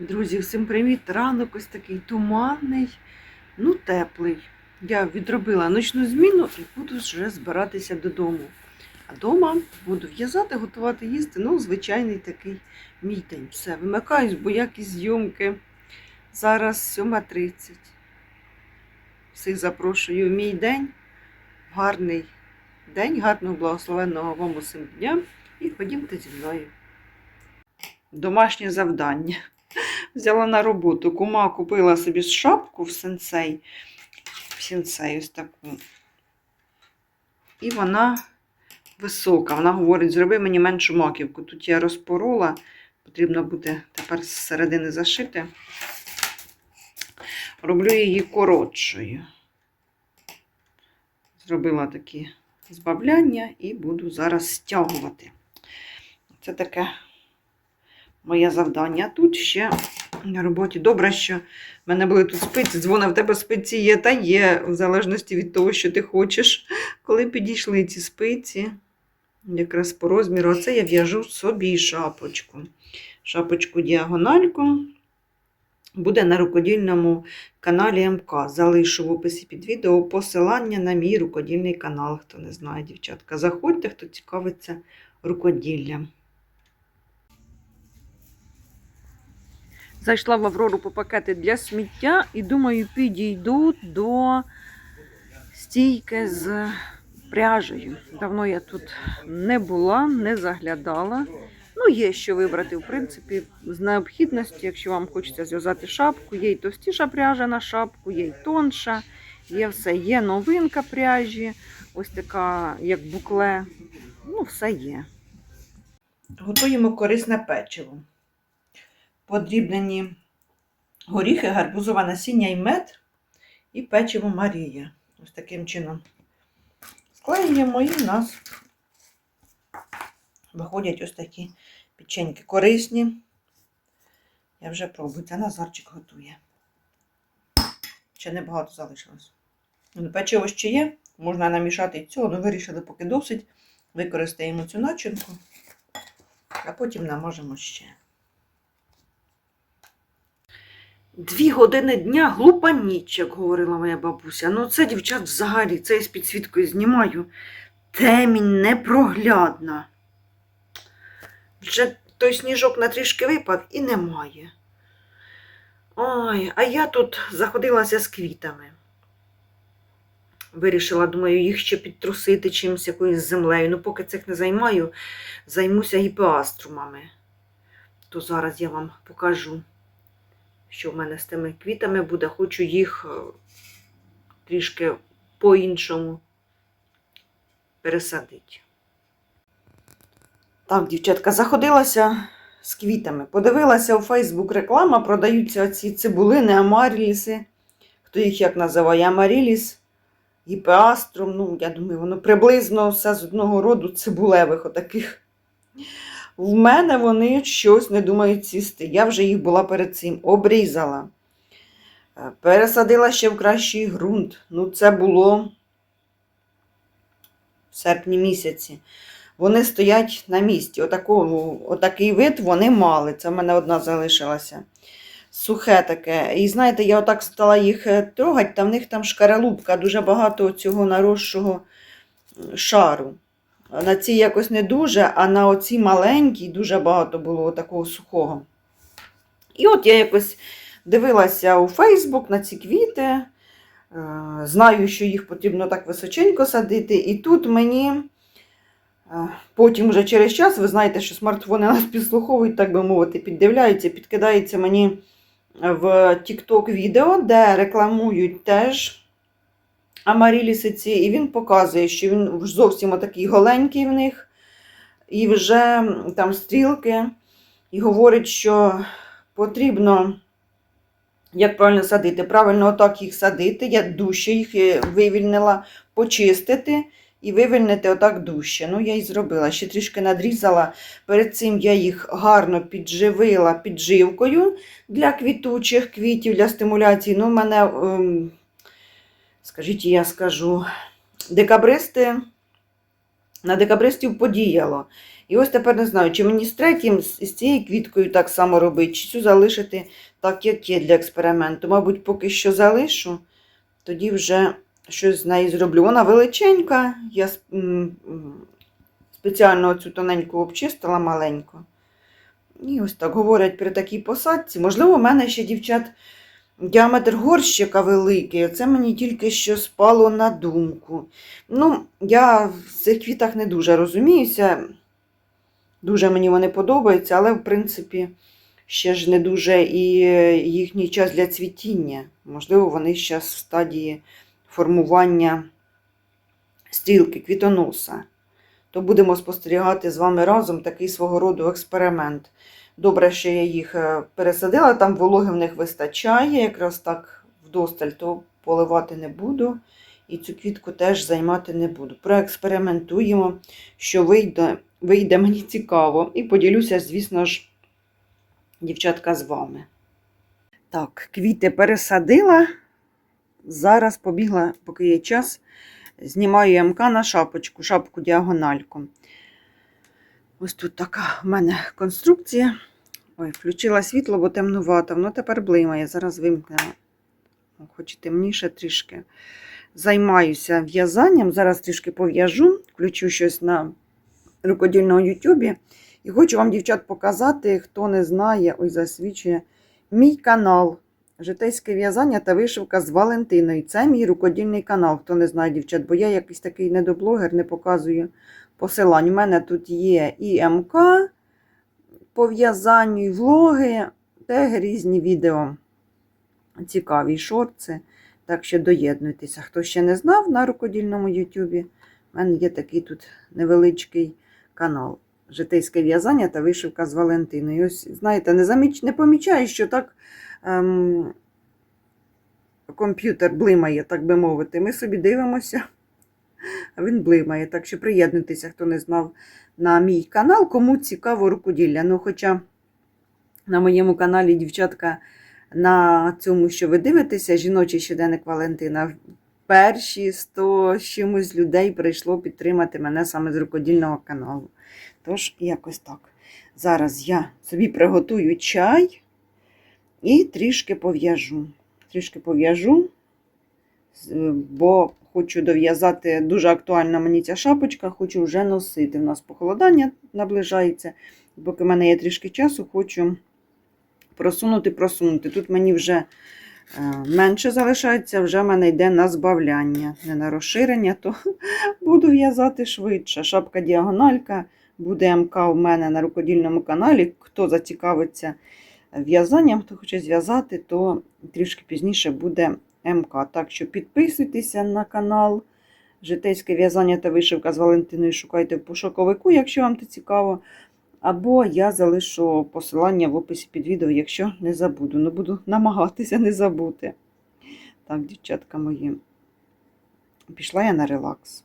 Друзі, всім привіт! Ранок ось такий туманний, ну теплий. Я відробила ночну зміну і буду вже збиратися додому. А вдома буду в'язати, готувати їсти. Ну, звичайний такий мій день. Все, вимикаюсь, бо якісь зйомки. Зараз 7.30. Всіх запрошую в мій день. Гарний день, гарного благословенного вам усім дня. І ходімте зі мною. Домашнє завдання взяла на роботу. Кума купила собі шапку в сенсей. В сенсей ось таку. І вона висока. Вона говорить, зроби мені меншу маківку. Тут я розпорола, потрібно буде тепер з середини зашити. Роблю її коротшою. Зробила такі збавляння і буду зараз стягувати. Це таке моє завдання. Тут ще на роботі. Добре, що в мене були тут спиці. Дзвона в тебе спиці є та є, в залежності від того, що ти хочеш. Коли підійшли ці спиці, якраз по розміру, оце я в'яжу собі шапочку. Шапочку діагональку. Буде на рукодільному каналі МК. Залишу в описі під відео посилання на мій рукодільний канал. Хто не знає, дівчатка. Заходьте, хто цікавиться рукоділлям. Зайшла в Аврору по пакети для сміття і думаю, підійду до стійки з пряжею. Давно я тут не була, не заглядала. Ну, є що вибрати, в принципі, з необхідності, якщо вам хочеться зв'язати шапку, є й товстіша пряжа на шапку, є й тонша, є все. Є новинка пряжі, ось така, як букле. Ну, все є. Готуємо корисне печиво подрібнені горіхи, гарбузове насіння і мед і печиво Марія. Ось таким чином склеюємо і в нас виходять ось такі печеньки корисні. Я вже пробую. Це Назарчик готує. Ще небагато залишилось. Ну, Печиво ще є, можна намішати цього, але вирішили, поки досить. Використаємо цю начинку, а потім намажемо ще. Дві години дня глупа ніч, як говорила моя бабуся. Ну, це, дівчат, взагалі, це я з підсвіткою знімаю. Темінь непроглядна. Вже той сніжок на трішки випав і немає. Ой, а я тут заходилася з квітами. Вирішила, думаю, їх ще підтрусити чимось якоюсь землею. Ну, поки цих не займаю, займуся гіпеаструмами. То зараз я вам покажу що в мене з тими квітами буде. Хочу їх е, трішки по-іншому пересадити. Так, дівчатка, заходилася з квітами. Подивилася у Фейсбук реклама, продаються оці цибулини, амаріліси. Хто їх як називає? Амаріліс, гіпеаструм. Ну, я думаю, воно приблизно все з одного роду цибулевих отаких. В мене вони щось не думають сісти. Я вже їх була перед цим обрізала. Е, Пересадила ще в кращий ґрунт. Ну, це було в серпні місяці. Вони стоять на місці. Отакого, отакий вид вони мали. Це в мене одна залишилася. Сухе таке. І знаєте, я отак стала їх е, трогати, та в них там шкаралупка, дуже багато цього наросшого шару. На цій якось не дуже, а на оцій маленькій дуже багато було такого сухого. І от я якось дивилася у Фейсбук на ці квіти. Е, Знаю, що їх потрібно так височенько садити. І тут мені е, потім вже через час, ви знаєте, що смартфони нас підслуховують, так би мовити, піддивляються, підкидається мені в TikTok відео, де рекламують теж амарілісиці, і він показує, що він зовсім отакий голенький в них, і вже там стрілки, і говорить, що потрібно, як правильно садити, правильно отак їх садити, я дужче їх е, вивільнила, почистити. І вивільнити отак дужче. Ну, я і зробила. Ще трішки надрізала. Перед цим я їх гарно підживила підживкою для квітучих квітів, для стимуляції. Ну, в мене ем, скажіть, я скажу, декабристи на декабристів подіяло. І ось тепер не знаю, чи мені з третім, з цією квіткою так само робити, чи цю залишити так, як є для експерименту. Мабуть, поки що залишу, тоді вже щось з нею зроблю. Вона величенька, я спеціально цю тоненьку обчистила маленьку. І ось так говорять при такій посадці. Можливо, у мене ще дівчат діаметр горщика великий. Це мені тільки що спало на думку. Ну, я в цих квітах не дуже розуміюся. Дуже мені вони подобаються, але, в принципі, ще ж не дуже і їхній час для цвітіння. Можливо, вони зараз в стадії формування стрілки квітоноса. То будемо спостерігати з вами разом такий свого роду експеримент. Добре, що я їх е, пересадила, там вологи в них вистачає, якраз так вдосталь, то поливати не буду. І цю квітку теж займати не буду. Проекспериментуємо, що вийде, вийде мені цікаво. І поділюся, звісно ж, дівчатка, з вами. Так, квіти пересадила. Зараз побігла, поки є час, знімаю МК на шапочку, шапку діагональку. Ось тут така в мене конструкція. Ой, включила світло, бо темнувато. Воно тепер блимає. Зараз вимкнемо. Хоч і темніше трішки. Займаюся в'язанням. Зараз трішки пов'яжу, включу щось на рукодільному Ютубі. І хочу вам, дівчат, показати, хто не знає, ой, засвідчує, мій канал. Житейське в'язання та вишивка з Валентиною. Це мій рукодільний канал, хто не знає, дівчат, бо я якийсь такий недоблогер, не показую посилань. У мене тут є і МК по в'язанню, і влоги, теги, різні відео. Цікаві шорти. Так що доєднуйтеся. Хто ще не знав на рукодільному Ютубі, в мене є такий тут невеличкий канал. Житейське в'язання та вишивка з Валентиною. Ось, знаєте, не, заміч... не помічаю, що так ем... комп'ютер блимає, так би мовити. Ми собі дивимося, а він блимає. Так що приєднуйтеся, хто не знав на мій канал, кому цікаво рукоділля. Ну, хоча на моєму каналі, дівчатка, на цьому, що ви дивитеся, жіночий щоденник Валентина, перші 100 чимось людей прийшло підтримати мене саме з рукодільного каналу. Тож, якось так. Зараз я собі приготую чай і трішки пов'яжу. Трішки пов'яжу, бо хочу дов'язати дуже актуальна мені ця шапочка, хочу вже носити. У нас похолодання наближається. Поки в мене є трішки часу, хочу просунути, просунути. Тут мені вже е, менше залишається, вже в мене йде на збавляння, не на розширення, то буду в'язати швидше. Шапка діагональка буде МК у мене на рукодільному каналі. Хто зацікавиться в'язанням, хто хоче зв'язати, то трішки пізніше буде МК. Так що підписуйтеся на канал. Житейське в'язання та вишивка з Валентиною шукайте в пошуковику, якщо вам це цікаво. Або я залишу посилання в описі під відео, якщо не забуду. Ну, буду намагатися не забути. Так, дівчатка мої. Пішла я на релакс.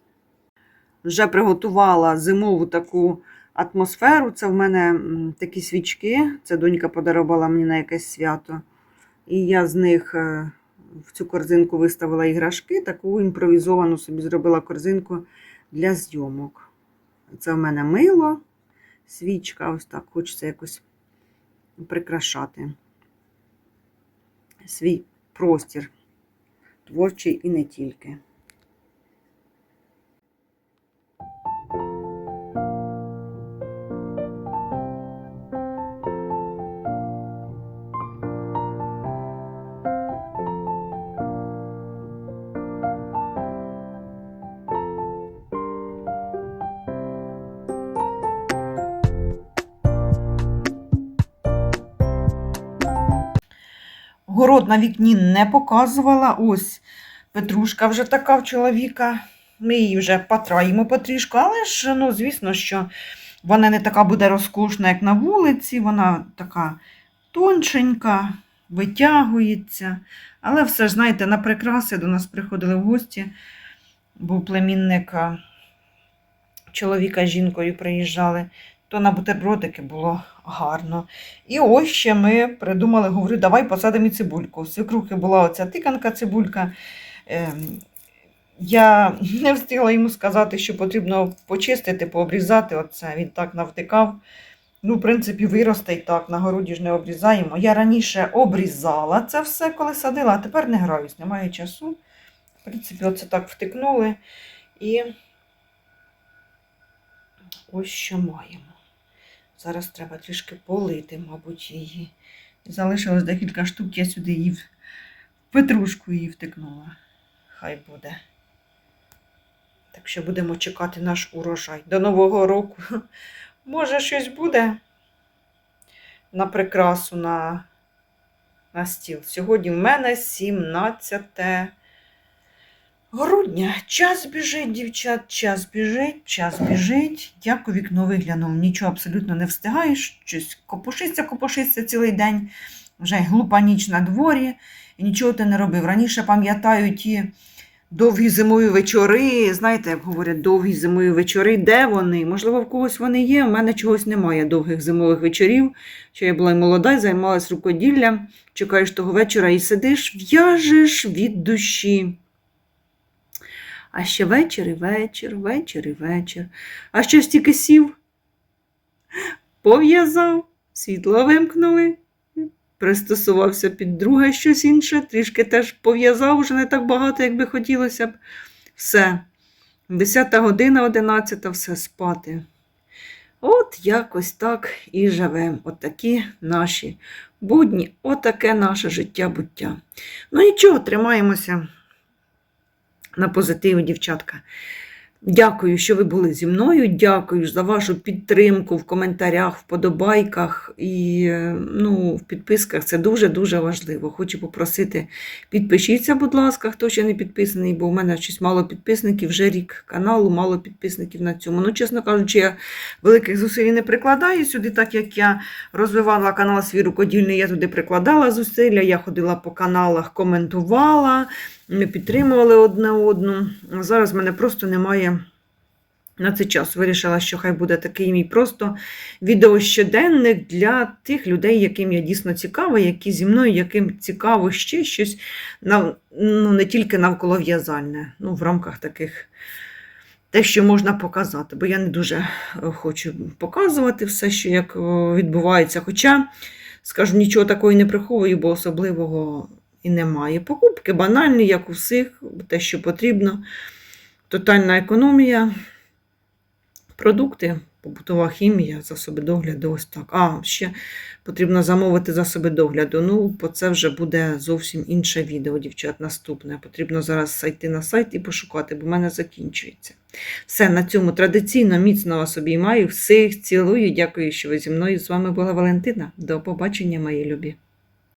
Вже приготувала зимову таку атмосферу. Це в мене такі свічки. Це донька подарувала мені на якесь свято. І я з них е, в цю корзинку виставила іграшки, таку імпровізовану собі зробила корзинку для зйомок. Це в мене мило, свічка, ось так, хочеться якось прикрашати свій простір, творчий і не тільки. Город на вікні не показувала. Ось петрушка вже така в чоловіка. Ми її вже потраїмо потрішку, але ж, ну, звісно, що вона не така буде розкошна, як на вулиці. Вона така тоншенька, витягується. Але все ж, знаєте, на прикраси до нас приходили в гості. Був племінник чоловіка з жінкою приїжджали, то на бутербродики було гарно. І ось ще ми придумали, говорю, давай посадимо і цибульку. У свекрухи була оця тиканка цибулька. Ем, я не встигла йому сказати, що потрібно почистити, пообрізати оце. Він так навтикав. Ну, в принципі, виросте і так, на городі ж не обрізаємо. Я раніше обрізала це все, коли садила, а тепер не граюсь, немає часу. В принципі, оце так втикнули. І ось що маємо. Зараз треба трішки полити, мабуть, її. Залишилось декілька штук, я сюди її в петрушку її втикнула. Хай буде. Так що будемо чекати наш урожай. До Нового року. Може, щось буде на прикрасу на, на стіл. Сьогодні в мене 17 грудня. Час біжить, дівчат, час біжить, час біжить. Як у вікно виглянув, нічого абсолютно не встигаєш. Щось копошиться, копошиться цілий день. Вже глупа ніч на дворі, і нічого ти не робив. Раніше пам'ятаю ті довгі зимові вечори. Знаєте, як говорять, довгі зимові вечори, де вони? Можливо, в когось вони є. У мене чогось немає довгих зимових вечорів. Що я була молода, і займалась рукоділлям. Чекаєш того вечора і сидиш, в'яжеш від душі. А ще вечір і вечір, вечір і вечір. А що стільки сів? Пов'язав, світло вимкнули, пристосувався під друге щось інше, трішки теж пов'язав, вже не так багато, як би хотілося б. Все. Десята година, одинадцята, все спати. От якось так і живемо. От такі наші будні, отаке наше життя-буття. Ну нічого, тримаємося на позитиві, дівчатка. Дякую, що ви були зі мною. Дякую за вашу підтримку в коментарях, вподобайках і е, ну, в підписках. Це дуже-дуже важливо. Хочу попросити, підпишіться, будь ласка, хто ще не підписаний, бо у мене щось мало підписників, вже рік каналу, мало підписників на цьому. Ну, чесно кажучи, я великих зусиль не прикладаю сюди, так як я розвивала канал свій рукодільний, я туди прикладала зусилля, я ходила по каналах, коментувала. Ми підтримували одне одну. Зараз в мене просто немає на цей час. Вирішила, що хай буде такий мій просто відеощоденник для тих людей, яким я дійсно цікава, які зі мною, яким цікаво ще щось ну, не тільки навколо в'язальне, ну, в рамках таких. Те, що можна показати, бо я не дуже е, хочу показувати все, що як е, відбувається. Хоча, скажу, нічого такого не приховую, бо особливого і немає. Покупки банальні, як у всіх, те, що потрібно. Тотальна економія, продукти, побутова хімія, засоби догляду, ось так. А, ще потрібно замовити засоби догляду. Ну, по це вже буде зовсім інше відео, дівчат, наступне. Потрібно зараз зайти на сайт і пошукати, бо в мене закінчується. Все, на цьому традиційно міцно вас обіймаю. Всіх цілую. Дякую, що ви зі мною. З вами була Валентина. До побачення, мої любі.